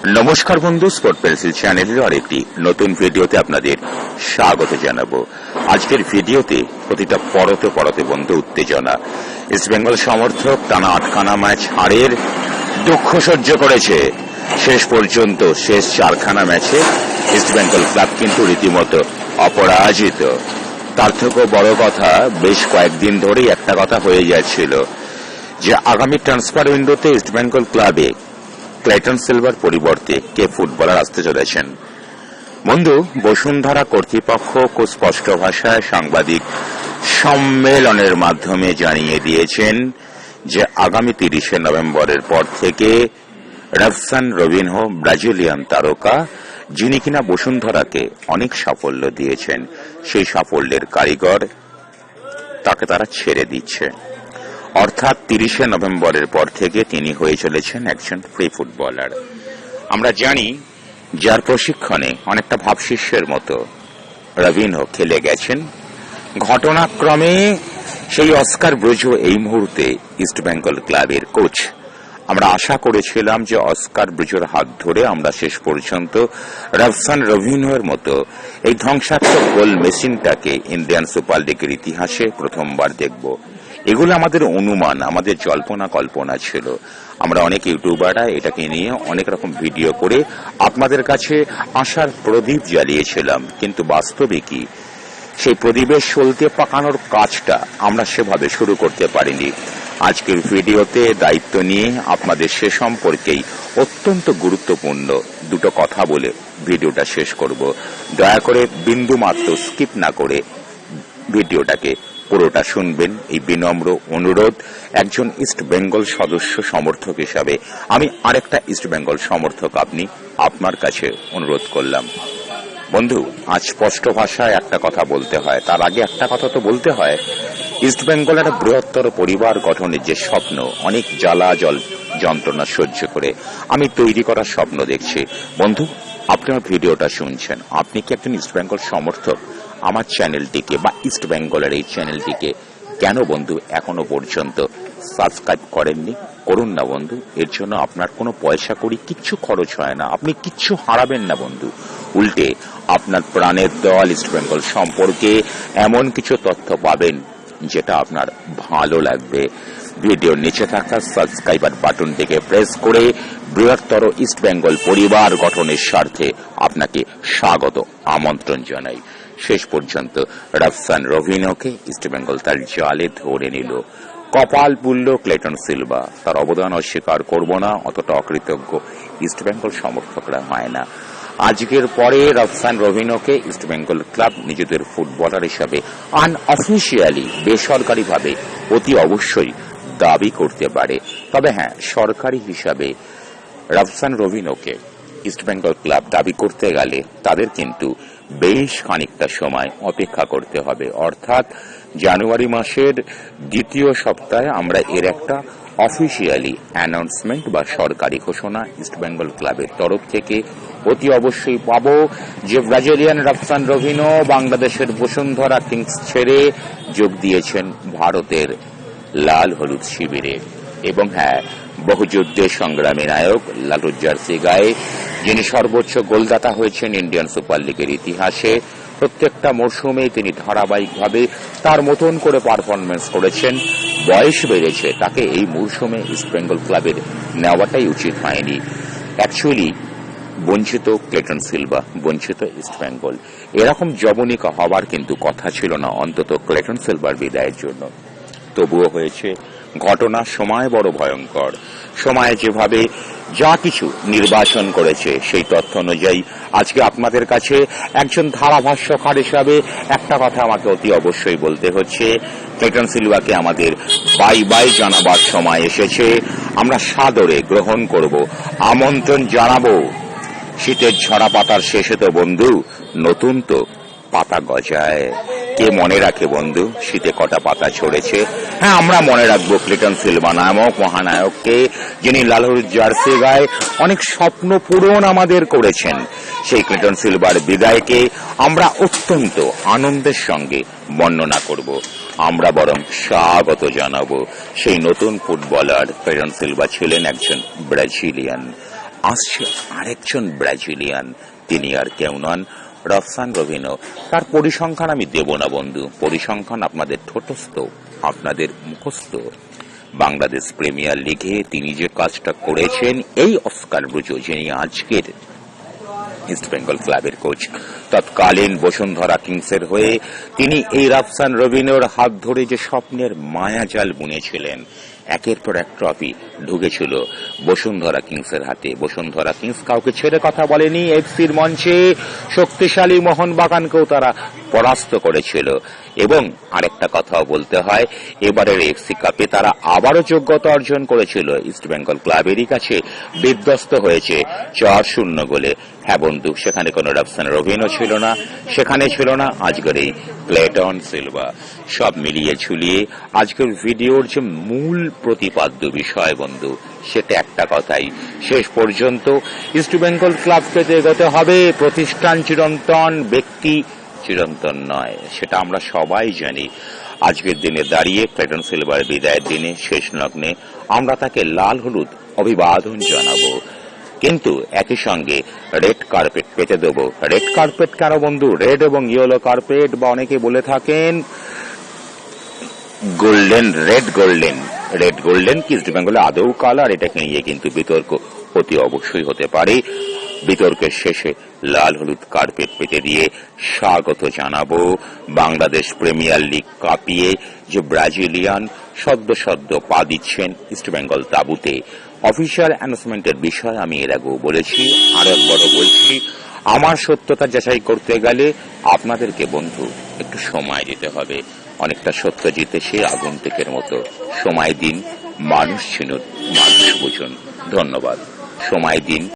নমস্কার বন্ধু sport pencil চ্যানেলের আরেকটি নতুন ভিডিওতে আপনাদের স্বাগত জানাব। আজকের ভিডিওতে প্রতিটা পরতে পরতে বন্ধু উত্তেজনা। ইস্টবেঙ্গল সমর্থক টানা আটখানা ম্যাচ হারের দুঃখ সহ্য করেছে। শেষ পর্যন্ত শেষ চারখানা ম্যাচে ইস্টবেঙ্গল ক্লাব কিন্তু রীতিমতো অপরাজিত। তার থেকেও বড় কথা, বেশ কয়েকদিন ধরেই একটা কথা হয়ে যাচ্ছিল যে আগামী ট্রান্সফার উইন্ডোতে ইস্টবেঙ্গল ক্লাবে ক্লাইটন সিলভার পরিবর্তে কে ফুটবলার আসতে চলেছেন? বন্ধু, বসুন্ধরা কর্তৃপক্ষ খুব স্পষ্ট ভাষায় সাংবাদিক সম্মেলনের মাধ্যমে জানিয়ে দিয়েছেন যে আগামী তিরিশে নভেম্বরের পর থেকে রাফসান রবিনহো ব্রাজিলিয়ান তারকা, যিনি কিনা বসুন্ধরাকে অনেক সাফল্য দিয়েছেন, সেই সাফল্যের কারিগর তাকে তারা ছেড়ে দিচ্ছে। অর্থাৎ তিরিশে নভেম্বরের পর থেকে তিনি হয়ে চলেছেন একজন ফ্রি ফুটবলার আমরা জানি, যার প্রশিক্ষণে অনেকটা ভাবশিষ্যের মতো রবিনহো খেলে গেছেন। ঘটনাক্রমে সেই অস্কার ব্রুজো এই মুহূর্তে ইস্টবেঙ্গল ক্লাবের কোচ। আমরা আশা করেছিলাম যে অস্কার ব্রুজোর হাত ধরে আমরা শেষ পর্যন্ত রাফসান রবিনহোর মতো এই ধ্বংসাত্মক গোল মেশিনটাকে ইন্ডিয়ান সুপার লিগের ইতিহাসে প্রথমবার দেখব। এগুলো আমাদের অনুমান, আমাদের জল্পনা কল্পনা ছিল। আমরা অনেক ইউটিউবাররা এটাকে নিয়ে অনেক রকম ভিডিও করে আপনাদের কাছে আশার প্রদীপ জ্বালিয়েছিলাম। কিন্তু বাস্তবে কি? সেই প্রদীপের সলতে পাকানোর কাজটা আমরা সেভাবে শুরু করতে পারিনি। আজকের ভিডিওতে দায়িত্ব নিয়ে আপনাদের সে সম্পর্কেই অত্যন্ত গুরুত্বপূর্ণ দুটো কথা বলে ভিডিওটা শেষ করব। দয়া করে বিন্দু মাত্র স্কিপ না করে ভিডিওটাকে পুরোটা শুনবেন এই বিনম্র অনুরোধ একজন ইস্ট বেঙ্গল সদস্য সমর্থক হিসাবে। আমি আরেকটা ইস্ট বেঙ্গল সমর্থক আপনি, আপনার কাছে অনুরোধ করলাম। বন্ধু, আজ স্পষ্ট ভাষায় একটা কথা বলতে হয়। তার আগে একটা কথা তো বলতে হয়। ইস্ট বেঙ্গলের একটা বৃহত্তর পরিবার গঠনের যে স্বপ্ন, অনেক জ্বালা জল যন্ত্রণা সহ্য করে আমি তৈরি করার স্বপ্ন দেখছি। বন্ধু, আপনার ভিডিওটা শুনছেন। আপনি কি একজন ইস্ট বেঙ্গল সমর্থক? আমার চ্যানেলটিকে বা ইস্ট বেঙ্গলের এই চ্যানেলটিকে কেন বন্ধু এখনও পর্যন্ত সাবস্ক্রাইব করেননি? করুন না বন্ধু, এর জন্য আপনার কোনো পয়সা করি কিচ্ছু খরচ হয় না। আপনি কিচ্ছু হারাবেন না বন্ধু। উল্টে আপনার প্রাণের দল ইস্ট বেঙ্গল সম্পর্কে এমন কিছু তথ্য পাবেন যেটা আপনার ভালো লাগবে। ভিডিওর নিচে থাকা সাবস্ক্রাইবার বাটনটিকে প্রেস করে বৃহত্তর ইস্ট বেঙ্গল পরিবার গঠনের স্বার্থে আপনাকে স্বাগত, আমন্ত্রণ জানাই। শেষ পর্যন্ত রাফসান রভিনোকে ইস্টবেঙ্গল তার জালে ধরে নিল। কপাল পুল্ল ক্লেটন সিলভা। তার অবদান অস্বীকার করব না, অতটা অকৃতজ্ঞ ইস্টবেঙ্গল সমর্থকরা হয় না। আজকের পরে রফসান রভিনোকে ইস্টবেঙ্গল ক্লাব নিজেদের ফুটবলার হিসাবে আনঅফিসিয়ালি বেসরকারিভাবে অতি অবশ্যই দাবি করতে পারে। তবে হ্যাঁ সরকারি হিসাবে রফসান রভিনোকে ইস্টবেঙ্গল ক্লাব দাবি করতে গেলে তাদের কিন্তু বেশ খানিকটা সময় অপেক্ষা করতে হবে। অর্থাৎ জানুয়ারি মাসের দ্বিতীয় সপ্তাহে আমরা এর একটা অফিসিয়ালি অ্যানাউন্সমেন্ট বা সরকারি ঘোষণা ইস্টবেঙ্গল ক্লাবের তরফ থেকে অতি অবশ্যই পাব যে ব্রাজিলিয়ান রাফসান রভিনো বাংলাদেশের বসুন্ধরা কিংস ছেড়ে যোগ দিয়েছেন ভারতের লাল হলুদ শিবিরে। এবং হ্যাঁ বহুযুদ্ধে সংগ্রামী নায়ক লালুর জার্সি গায়ে, যিনি সর্বোচ্চ গোলদাতা হয়েছেন ইন্ডিয়ান সুপার লিগের ইতিহাসে, প্রত্যেকটা মরশুমে তিনি ধারাবাহিকভাবে তার মতন করে পারফরমেন্স করেছেন। বয়স বেড়েছে তাকে এই মরশুমে ইস্টবেঙ্গল ক্লাবের নেওয়াটাই উচিত হয়নি। অ্যাকচুয়ালি বঞ্চিত ক্লেটন সিলভা বঞ্চিত ইস্টবেঙ্গল এরকম জবনিকা হওয়ার কিন্তু কথা ছিল না, অন্তত ক্লেটন সিলভার বিদায়ের জন্য। তবুও হয়েছে ঘটনা সময় বড় ভয়ঙ্কর। সময় যেভাবে যা কিছু নির্বাচন করেছে, সেই তথ্য অনুযায়ী আজকে আপনাদের কাছে একজন ধারাভাষ্যকার হিসাবে একটা কথা আমাকে অতি অবশ্যই বলতে হচ্ছে। ক্লেটন সিলভাকে আমাদের বাই বাই জানাবার সময় এসেছে। আমরা সাদরে গ্রহণ করব, আমন্ত্রণ জানাব। শীতের ঝরা পাতার শেষে তো বন্ধু, নতুন তো পাতা গজায়। কে মনে রাখে বন্ধু? শীতে কটা পাতা ছড়েছে। হ্যাঁ আমরা মনে রাখব ক্লিটন সিলভা নামক মহানায়ককে, যিনি লালহুর জার্সি গায়ে অনেক স্বপ্ন পূরণ আমাদের করেছেন। সেই ক্লিটন সিলভার বিদায়কে আমরা অত্যন্ত আনন্দের সঙ্গে বর্ণনা করব। আমরা বরং স্বাগত জানাব সেই নতুন ফুটবলার। ক্লিটন সিলভা ছিলেন একজন ব্রাজিলিয়ান। আসছে আরেকজন ব্রাজিলিয়ান। তিনি আর কেউ নন। রফসান রবিনো তার পরিসংখ্যান আমি দেব না, বন্ধু। পরিসংখ্যান আপনাদের ঠোঁটস্থ, আপনাদের মুখস্থ। বাংলাদেশ প্রিমিয়ার লিগে তিনি যে কাজটা করেছেন, এই অস্কার ব্রুজো যিনি আজকের ইস্ট বেঙ্গল ক্লাবের কোচ, তৎকালীন বসুন্ধরা কিংসের হয়ে তিনি এই রাফসান রবিনোর হাত ধরে যে স্বপ্নের মায়াজাল বুনেছিলেন একের পর এক ট্রফি ঢুকেছিল বসুন্ধরা কিংসের হাতে। বসুন্ধরা কিংস কাউকে ছেড়ে কথা বলেনি এফসির মঞ্চে। শক্তিশালী মোহনবাগানকেও তারা পরাস্ত করেছিল। এবং আরেকটা কথাও বলতে হয়, এবারের এফসি কাপে তারা আবারও যোগ্যতা অর্জন করেছিল। ইস্ট বেঙ্গল ক্লাবেরই কাছে বিধ্বস্ত হয়েছে চার শূন্য গোলে। হ্যাঁ বন্ধু, সেখানে কোনো রাফসান রবিনও ছিল না, সেখানে ছিল না। আজকের এই প্লেটন সিলভা। সব মিলিয়ে ঝুলিয়ে আজকের ভিডিওর যে মূল প্রতিপাদ্য বিষয়, বন্ধু, সেটা একটা কথাই। শেষ পর্যন্ত ইস্ট বেঙ্গল ক্লাব পেতে এগোতে হবে। প্রতিষ্ঠান চিরন্তন, ব্যক্তি চিরন্তন নয়, সেটা আমরা সবাই জানি। আজকের দিনে দাঁড়িয়ে প্লেটন সিলভার বিদায়ের দিনে, শেষ লগ্নে আমরা তাকে লাল হলুদ অভিবাদন জানাব। কিন্তু একই সঙ্গে রেড কার্পেট পেতে দেব। রেড কার্পেট কেন, বন্ধু? রেড এবং ইয়েলো কার্পেট বা অনেকে বলে থাকেন golden red golden red golden কি ইস্ট বেঙ্গলে আদৌ কালার এটাকে নিয়ে কিন্তু বিতর্ক অতি অবশ্যই হতে পারে। বিতর্কের শেষে লাল হলুদ কার্পেট পেতে দিয়ে স্বাগত জানাব বাংলাদেশ প্রিমিয়ার লিগ কাঁপিয়ে যে ব্রাজিলিয়ান সদ্য সদ্য পা দিচ্ছেন ইস্ট বেঙ্গল তাবুতে। অফিসিয়াল অ্যানাউন্সমেন্টের বিষয় আমি এর আগেও বলেছি, আর একবারও বলছি, আমার সত্যতা যাচাই করতে গেলে আপনাদেরকে বন্ধু একটু সময় দিতে হবে। অনেকটা সত্যজিতে জিতে সে আগন্তুকের মতো সময় দিন, মানুষ চিনুন মানুষ বুঝুন। ধন্যবাদ। সময় দিন।